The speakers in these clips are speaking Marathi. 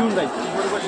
घेऊन जाईल बरोबर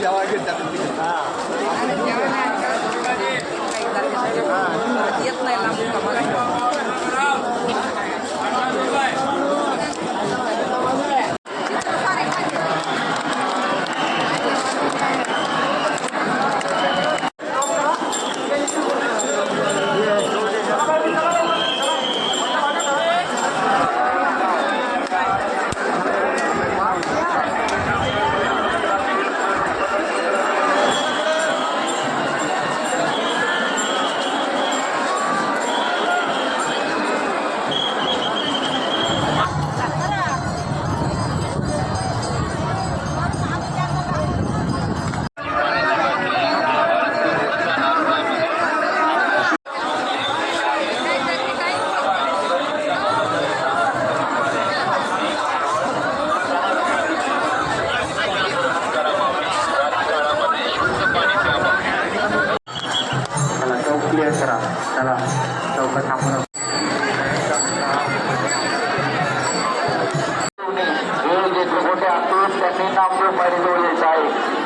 चौकात थांबून जे मोठे असतील त्यांनी नामदेव यायचं आहे